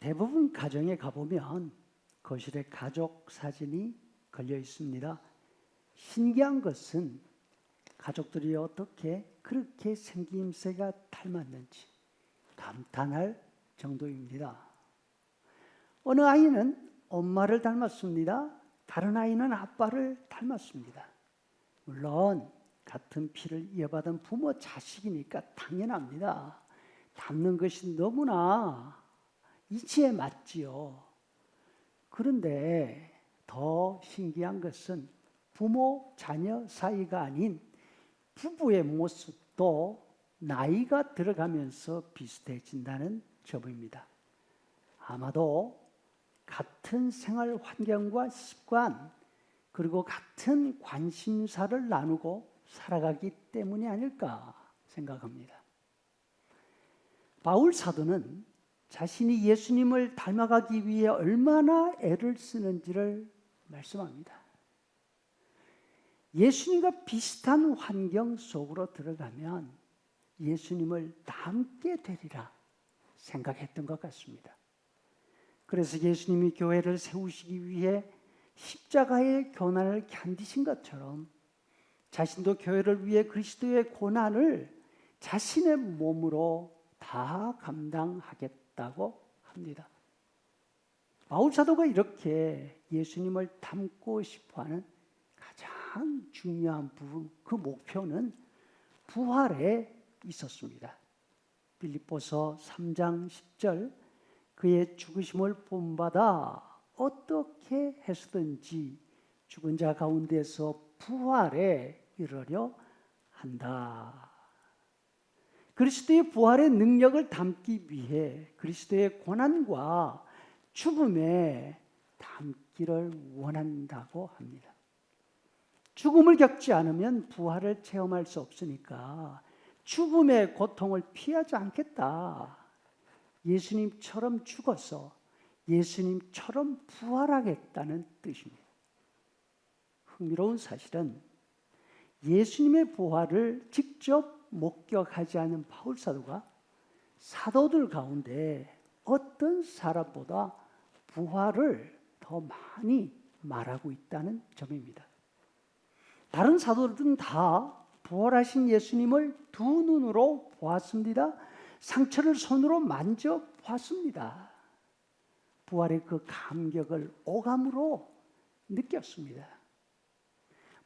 대부분 가정에 가보면 거실에 가족 사진이 걸려 있습니다. 신기한 것은 가족들이 어떻게 그렇게 생김새가 닮았는지 감탄할 정도입니다. 어느 아이는 엄마를 닮았습니다. 다른 아이는 아빠를 닮았습니다. 물론 같은 피를 이어받은 부모 자식이니까 당연합니다. 닮는 것이 너무나 이치에 맞지요. 그런데 더 신기한 것은 부모 자녀 사이가 아닌 부부의 모습도 나이가 들어가면서 비슷해진다는 점입니다. 아마도 같은 생활 환경과 습관 그리고 같은 관심사를 나누고 살아가기 때문이 아닐까 생각합니다. 바울 사도는 자신이 예수님을 닮아가기 위해 얼마나 애를 쓰는지를 말씀합니다. 예수님과 비슷한 환경 속으로 들어가면 예수님을 닮게 되리라 생각했던 것 같습니다. 그래서 예수님이 교회를 세우시기 위해 십자가의 고난을 견디신 것처럼 자신도 교회를 위해 그리스도의 고난을 자신의 몸으로 다 감당하겠다 고 합니다. 바울 사도가 이렇게 예수님을 닮고 싶어 하는 가장 중요한 부분, 그 목표는 부활에 있었습니다. 빌립보서 3장 10절 그의 죽으심을 본받아 어떻게 해서든지 죽은 자 가운데서 부활에 이르려 한다. 그리스도의 부활의 능력을 담기 위해 그리스도의 고난과 죽음에 담기를 원한다고 합니다. 죽음을 겪지 않으면 부활을 체험할 수 없으니까 죽음의 고통을 피하지 않겠다. 예수님처럼 죽어서 예수님처럼 부활하겠다는 뜻입니다. 흥미로운 사실은 예수님의 부활을 직접 목격하지 않은 바울 사도가 사도들 가운데 어떤 사람보다 부활을 더 많이 말하고 있다는 점입니다. 다른 사도들은 다 부활하신 예수님을 두 눈으로 보았습니다. 상처를 손으로 만져 보았습니다. 부활의 그 감격을 오감으로 느꼈습니다.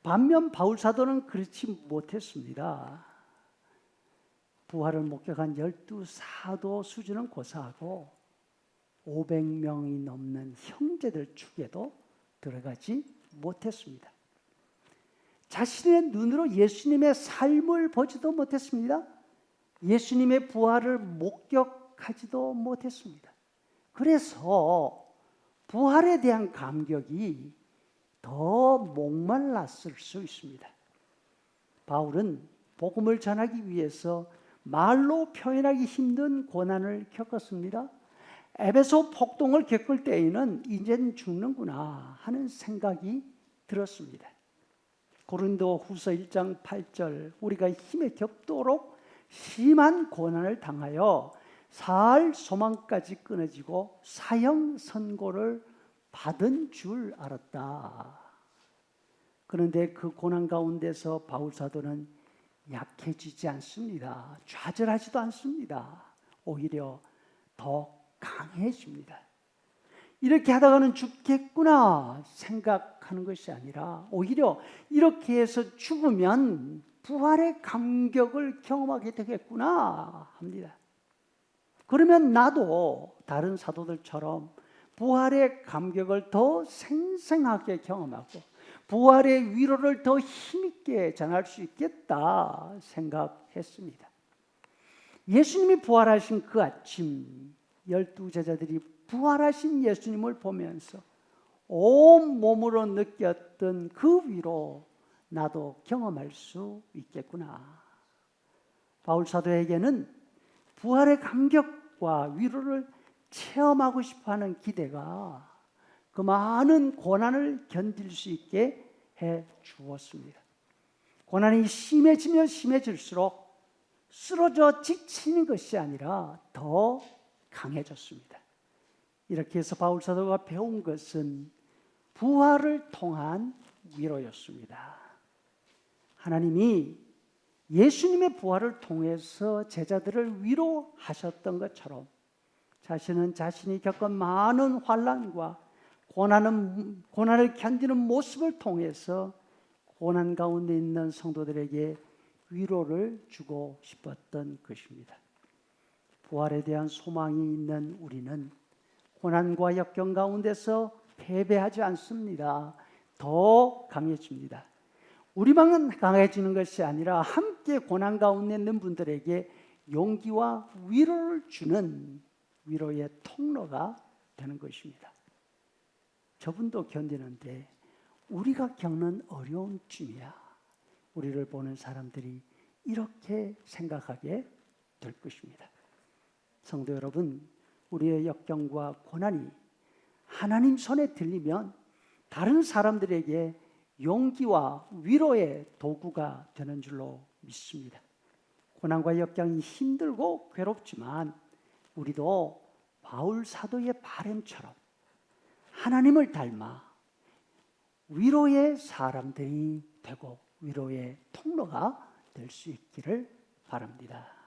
반면 바울 사도는 그렇지 못했습니다. 부활을 목격한 열두 사도 수준은 고사하고 500명이 넘는 형제들 축에도 들어가지 못했습니다. 자신의 눈으로 예수님의 삶을 보지도 못했습니다. 예수님의 부활을 목격하지도 못했습니다. 그래서 부활에 대한 감격이 더 목말랐을 수 있습니다. 바울은 복음을 전하기 위해서 말로 표현하기 힘든 고난을 겪었습니다. 에베소 폭동을 겪을 때에는 이젠 죽는구나 하는 생각이 들었습니다. 고린도 후서 1장 8절 우리가 힘에 겹도록 심한 고난을 당하여 살 소망까지 끊어지고 사형 선고를 받은 줄 알았다. 그런데 그 고난 가운데서 바울 사도는 약해지지 않습니다. 좌절하지도 않습니다. 오히려 더 강해집니다. 이렇게 하다가는 죽겠구나 생각하는 것이 아니라 오히려 이렇게 해서 죽으면 부활의 감격을 경험하게 되겠구나 합니다. 그러면 나도 다른 사도들처럼 부활의 감격을 더 생생하게 경험하고 부활의 위로를 더 힘있게 전할 수 있겠다 생각했습니다. 예수님이 부활하신 그 아침 열두 제자들이 부활하신 예수님을 보면서 온 몸으로 느꼈던 그 위로 나도 경험할 수 있겠구나. 바울 사도에게는 부활의 감격과 위로를 체험하고 싶어 하는 기대가 그 많은 고난을 견딜 수 있게 해 주었습니다. 고난이 심해지면 심해질수록 쓰러져 지치는 것이 아니라 더 강해졌습니다. 이렇게 해서 바울 사도가 배운 것은 부활을 통한 위로였습니다. 하나님이 예수님의 부활을 통해서 제자들을 위로하셨던 것처럼 자신은 자신이 겪은 많은 환란과 고난은 고난을 견디는 모습을 통해서 고난 가운데 있는 성도들에게 위로를 주고 싶었던 것입니다. 부활에 대한 소망이 있는 우리는 고난과 역경 가운데서 패배하지 않습니다. 더 강해집니다. 우리만 강해지는 것이 아니라 함께 고난 가운데 있는 분들에게 용기와 위로를 주는 위로의 통로가 되는 것입니다. 저분도 견디는데 우리가 겪는 어려움쯤이야. 우리를 보는 사람들이 이렇게 생각하게 될 것입니다. 성도 여러분, 우리의 역경과 고난이 하나님 손에 들리면 다른 사람들에게 용기와 위로의 도구가 되는 줄로 믿습니다. 고난과 역경이 힘들고 괴롭지만 우리도 바울 사도의 바램처럼 하나님을 닮아 위로의 사람들이 되고 위로의 통로가 될 수 있기를 바랍니다.